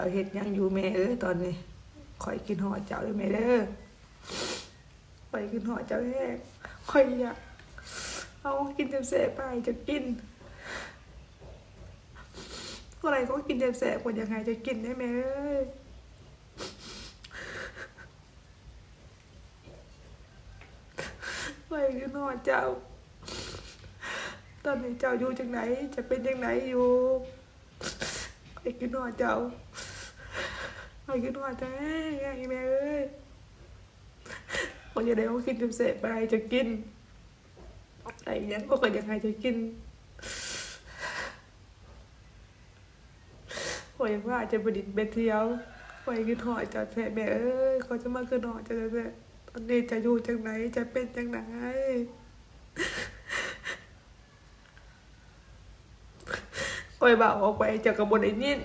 จ้าเฮ็ดยังอยู่แม่เอ้ยตอนนี้ข่อยกินหอดเจ้าเลยแม่เด้อข่อยกินหอดเจ้าแห้งข่อยอยากเอากินเต็มแสบไปจะกินอะไรก็กินเต็มแสบกว่ายังไงจะกินได้แม่เอ้ยข่อยกินหอดเจ้า ตอนนี้เจ้าอยู่จังไหนจะเป็นจังไหนอยู่ไปกินหอดเจ้า ไปกินหอดแท้ไงแม่เอ้ยคนจะได้เขากินจนเสร็จไปจะกินไอ้ยังก็คนยังไงจะกินคอยว่าจะไปดินไปเที่ยวคอยกินหอดจ้าแท้แม่เอ้ยเขาจะมากินหอดเจ้าแท้ตอนนี้จะอยู่จังไหนจะเป็นจังไหนคอยบอกออกไปจากกระบวนไอ้นิน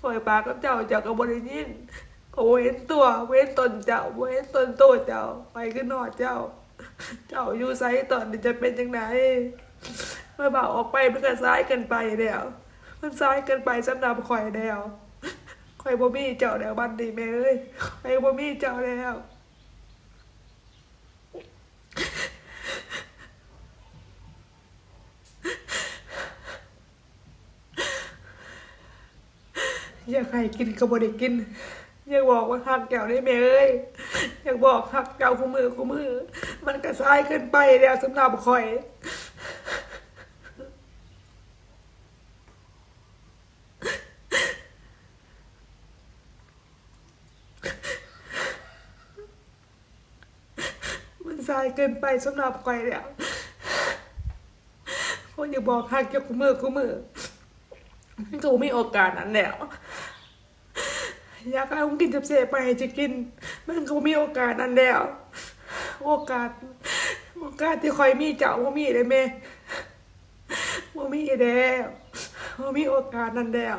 คอยปากับเจ้าเจ้ากกระบวนไอ้นินก็เว้นตัว เว้นตนเจ้า เว้นตนตัวเจ้า ไปขึ้นนอดเจ้า เจ้าอยู่ไซตอนนี้จะเป็นยังไงคอยบอกออกไปมันก็ซ้ายกันไปแล้วมันซ้ายกันไปสำหรับข่อยแล้วข่อยบ่มีเจ้าแล้วบันดีแม่เอ้ยข่อยบ่มีเจ้าแล้ว อยากให้กินก็บ่ได้กิน อยากบอกว่าหักเจ้าได้แม่เอ้ยอยากบอกหักเจ้าคู่มือคู่มือ มันก็ซ้ายเกินไปแล้วสำหรับข่อยมันซ้ายเกินไปสำหรับข่อยแล้วคนอยากบอกหักเจ้าคู่มือคู่มือ ก็บ่มีโอกาสนั้นแล้วอยากเอากินจับเสไปจะกิน มันก็บ่มีโอกาสนั้นแล้ว โอกาส โอกาสที่คอยมีเจ้าบ่มีเลยแม่บ่มีแล้วบ่มีโอกาสนั้นแล้ว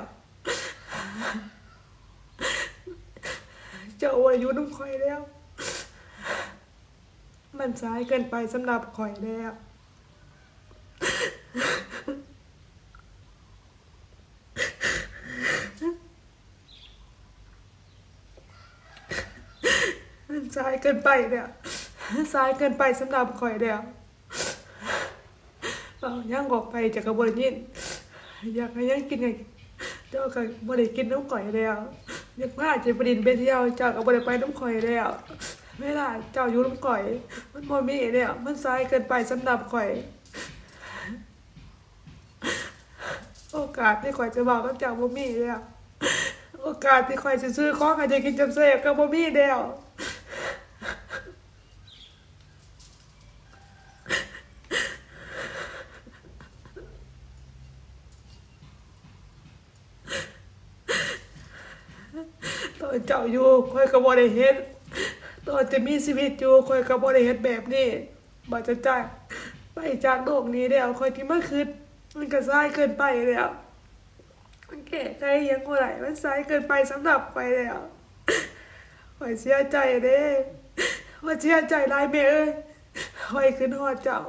เจ้าอายุน้ำคอยแล้ว มันสายเกินไปสำหรับคอยแล้ว มันซ้ายเกินไปเนี่ยซ้ายเกินไปสำหรับข่อยแล้วเอาย่างออกไปจากกระบวนยินอยากให้ย่างกินไงเจ้ากับบริกินน้ำข่อยแล้วอยากพาจะไปดินไปเที่ยวเจ้ากับบริไปน้ำข่อยแล้วเวลาเจ้าอยู่น้ำข่อย มันบ่มีเนี่ยมันซ้ายเกินไปสำหรับข่อย โอกาสที่ข่อยจะบอกกับเจ้าบ่มีแล้วโอกาสที่ข่อยจะซื้อของให้จะกินจำเสกก็บ่มีแล้ว ต อนเจ้าอยู่ข่อยก็บ่ได้เฮ็ดตอนจะมีชีวิตอยู่ข่อยก็บ่ได้เฮ็ดแบบนี้บ่จะจาไปจากโลกนี้แล้วข่อยที่เมาคิดมันก็ซ้ายเกินไปแล้วมันแก่ใจยังบ่ได้มันซ้ายเกินไปสำหรับข่อยแล้วข่อยเสียใจเด้ว่าเสียใจลายแม่เอ้ยข่อยขึ้นฮอดเจ้า